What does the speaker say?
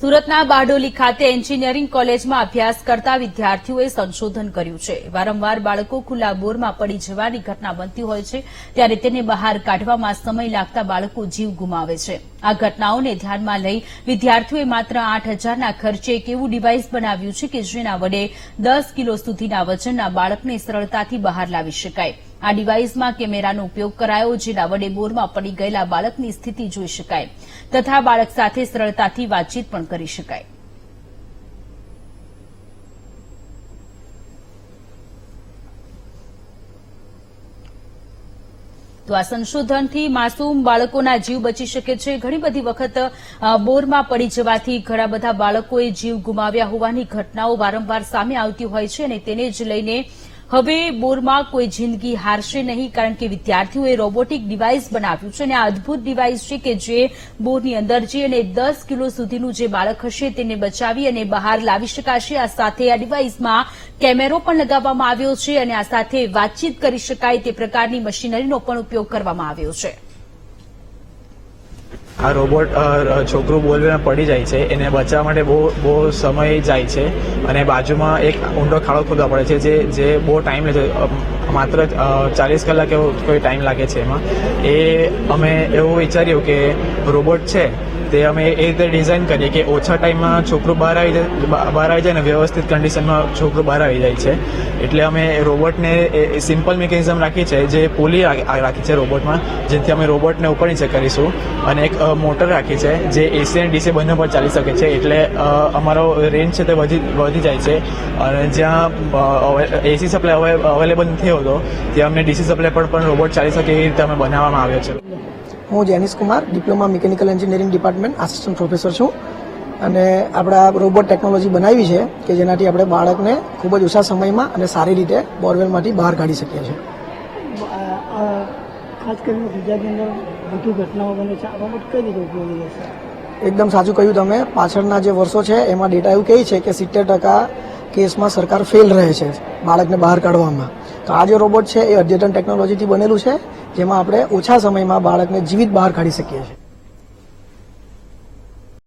સુરતના બારડોલી ખાતે એન્જિનિયરિંગ કોલેજમાં અભ્યાસ કરતા વિદ્યાર્થીઓએ સંશોધન કર્યું છે. વારંવાર બાળકો ખુલ્લા બોરમાં પડી જવાની ઘટના બનતી હોય છે, ત્યારે તેને બહાર કાઢવામાં સમય લાગતા બાળકો જીવ ગુમાવે છે. આ ઘટનાઓને ધ્યાનમાં લઈ વિદ્યાર્થીઓએ માત્ર આઠ હજારના ખર્ચે એક એવું ડિવાઇસ બનાવ્યું છે કે જેના વડે દસ કિલો સુધીના વજનના બાળકને સરળતાથી બહાર લાવી શકાય. આ ડિવાઇસમાં કેમેરાનો ઉપયોગ કરાયો, જેના વડે બોરમાં પડી ગયેલા બાળકની સ્થિતિ જોઈ શકાય તથા બાળક સાથે સરળતાથી વાતચીત પણ કરી શકાય. તો આ સંશોધનથી માસૂમ બાળકોના જીવ બચી શકે છે. ઘણી બધી વખત બોરમાં પડી જવાથી ઘણા બધા બાળકોએ જીવ ગુમાવ્યા હોવાની ઘટનાઓ વારંવાર સામે આવતી હોય છે અને તેને જ લઈને હવે બોરમાં કોઈ જિંદગી હારશે નહીં કારણ કે વિદ્યાર્થીઓએ રોબોટિક ડિવાઇસ બનાવ્યું છે અને આ અદભુત ડિવાઇસ છે કે જે બોરની અંદર જઈ અને દસ કિલો સુધીનું જે બાળક હશે તેને બચાવી અને બહાર લાવી શકાશે. આ સાથે આ ડિવાઇસમાં કેમેરો પણ લગાવવામાં આવ્યો છે અને આ સાથે વાતચીત કરી શકાય તે પ્રકારની મશીનરીનો પણ ઉપયોગ કરવામાં આવ્યો છે. આ રોબોટ છોકરું બોલવીને પડી જાય છે. એને બચાવવા માટે બહુ બહુ સમય જાય છે. અને બાજુમાં એક ઊંડો ખાડો ખોદવા પડે છે, જે જે બહુ ટાઈમ લે છે. માત્ર ચાલીસ કલાક એવો કોઈ ટાઈમ લાગે છે એમાં. એ અમે એવું વિચાર્યું કે રોબોટ છે તે અમે એ રીતે ડિઝાઇન કરીએ કે ઓછા ટાઈમમાં છોકરું બહાર આવી જાય બહાર આવી જાય ને વ્યવસ્થિત કન્ડિશનમાં છોકરું બહાર આવી જાય છે. એટલે અમે રોબોટને સિમ્પલ મિકેનિઝમ રાખી છે, જે પુલી રાખી છે રોબોટમાં, જેથી અમે રોબોટને ઉપર નીચે કરીશું. અને એક મોટર રાખી છે, જે એસી અને ડીસી બંને પર ચાલી શકે છે. એટલે અમારો રેન્જ છે તે વધી વધી જાય છે. અને જ્યાં એસી સપ્લાય અવેલેબલ નથી હોતો, ત્યાં અમને ડીસી સપ્લાય પર પણ રોબોટ ચાલી શકે એ રીતે અમે બનાવવામાં આવ્યો છે. હું Jenis Kumar diploma mechanical engineering department assistant professor છું. અને આપણા રોબોટ ટેકનોલોજી બનાવી છે કે જેનાથી આપણે બાળકને ખૂબ જ ઓછા સમયમાં અને સારી રીતે બોરવેલમાંથી બહાર કાઢી શકીએ છીએ. ખાસ કરીને ગુજરાતની અંદર વધુ ઘટનાઓ બને છે. આ બાબત કઈ રીતે ઉપયોગી રહેશે? એકદમ સાચું કહ્યું તમે. પાછળના જે વર્ષો છે એમાં ડેટા એવું કહે છે કે સિત્તેર ટકા કેસમાં સરકાર ફેલ રહે છે બાળકને બહાર કાઢવામાં. તો આ જે રોબોટ છે એ અદ્યતન ટેકનોલોજીથી બનેલું છે, જેમાં આપણે ઓછા સમયમાં બાળકને જીવિત બહાર કાઢી શકીએ છીએ.